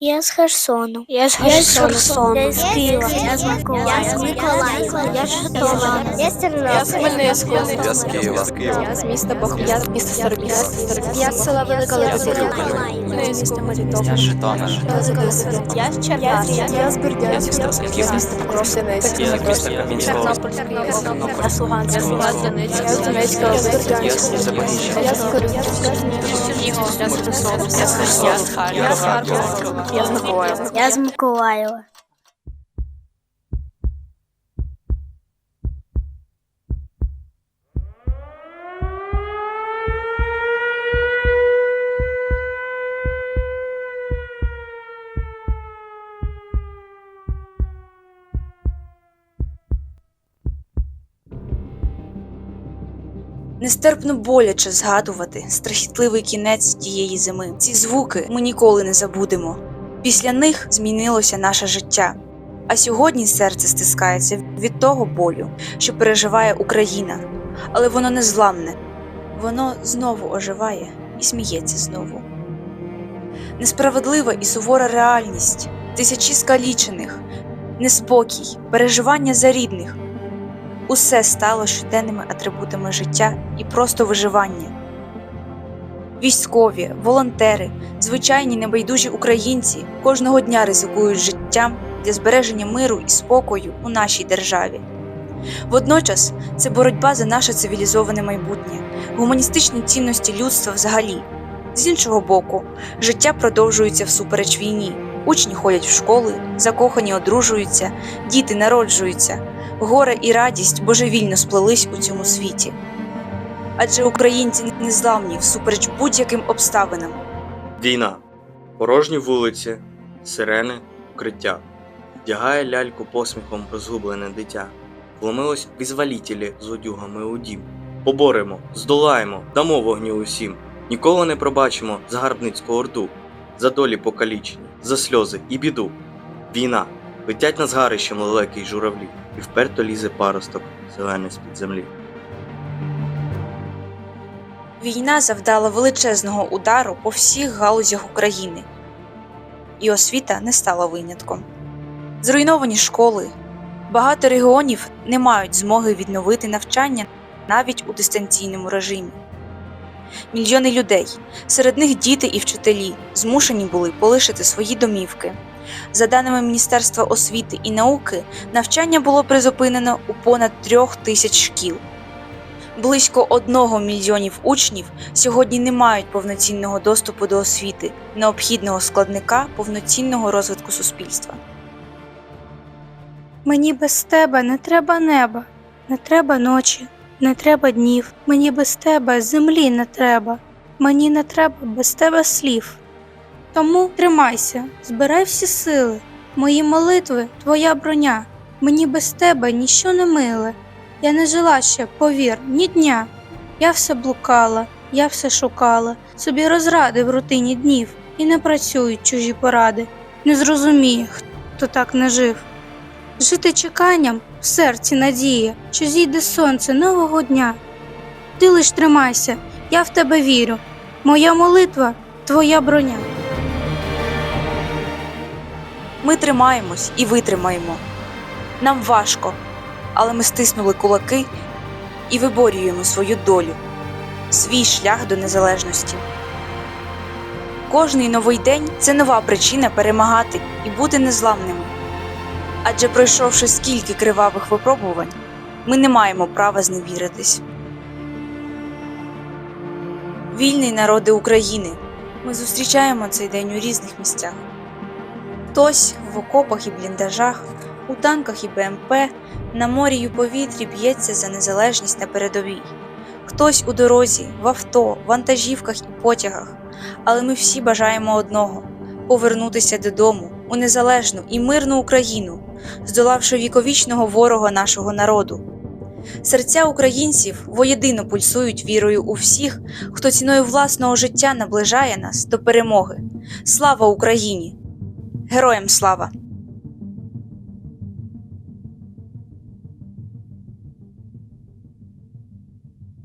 Я з Херсону. Я з Я з Херсону. Я з Києва. Я з Миколаєва. Я з Миколаєва. Я з Житомира. Я з Тернополя. Я з Хмельницького. Я з Києва. Я з міста Бахмут. Я з міста Сорбіс. Я з села Велика Лебедина. Я з міста Мелітополь. Я з Житомира. Я з Одеси. Я з Черкас. Я з Бердянська. Я з міста Покровськ. Я з міста Кам'янського. Я з Луганська. Я з Донецька. Я з Донецька. Я з Бердянська. Я з Запоріжжя. Я з Корюківська. Я з Херсону. Я з Херсону. Я з Харкова. Я з Миколаєва. Я з Миколаєва. Нестерпно боляче згадувати страхітливий кінець тієї зими. Ці звуки ми ніколи не забудемо. Після них змінилося наше життя. А сьогодні серце стискається від того болю, що переживає Україна, але воно не зламне. Воно знову оживає і сміється знову. Несправедлива і сувора реальність, тисячі скалічених, неспокій, переживання за рідних, Усе стало щоденними атрибутами життя і просто виживання. Військові, волонтери, звичайні небайдужі українці кожного дня ризикують життям для збереження миру і спокою у нашій державі. Водночас це боротьба за наше цивілізоване майбутнє, гуманістичні цінності людства взагалі. З іншого боку, життя продовжується всупереч війні. Учні ходять в школи, закохані одружуються, діти народжуються горе і радість божевільно сплелись у цьому світі. Адже українці незламні всупереч будь-яким обставинам. Війна. Порожні вулиці, сирени, укриття. Вдягає ляльку посміхом розгублене дитя. Вломилось визволітелі з одюгами у дім. Поборемо, здолаємо, дамо вогню усім. Ніколи не пробачимо загарбницьку орду. За долі покалічені, за сльози і біду. Війна. Летять над згарищем лелеки й журавлі, і вперто лізе паросток, зелений з-під землі. Війна завдала величезного удару по всіх галузях України, і освіта не стала винятком. Зруйновані школи, багато регіонів не мають змоги відновити навчання навіть у дистанційному режимі. Мільйони людей, серед них діти і вчителі, змушені були полишити свої домівки. За даними Міністерства освіти і науки, навчання було призупинено у понад трьох тисяч шкіл. Близько одного мільйонів учнів сьогодні не мають повноцінного доступу до освіти, необхідного складника повноцінного розвитку суспільства. Мені без тебе не треба неба, не треба ночі, не треба днів. Мені без тебе землі не треба. Мені не треба без тебе слів. Тому тримайся, збирай всі сили. Мої молитви, твоя броня. Мені без тебе ніщо не миле. Я не жила ще, повір, ні дня. Я все блукала, я все шукала, собі розради в рутині днів, і не працюють чужі поради. Не зрозуміє, хто так не жив. Жити чеканням в серці надія, що зійде сонце нового дня. Ти лиш тримайся, я в тебе вірю. Моя молитва твоя броня. Ми тримаємось і витримаємо. Нам важко, але ми стиснули кулаки і виборюємо свою долю, свій шлях до незалежності. Кожний новий день це нова причина перемагати і бути незламними. Адже пройшовши скільки кривавих випробувань, ми не маємо права зневіритись. Вільний народи України. Ми зустрічаємо цей день у різних місцях. Хтось в окопах і бліндажах, у танках і БМП, на морі й у повітрі б'ється за незалежність на передовій. Хтось у дорозі, в авто, вантажівках і потягах. Але ми всі бажаємо одного повернутися додому у незалежну і мирну Україну, здолавши віковічного ворога нашого народу. Серця українців воєдино пульсують вірою у всіх, хто ціною власного життя наближає нас до перемоги. Слава Україні! Героям слава!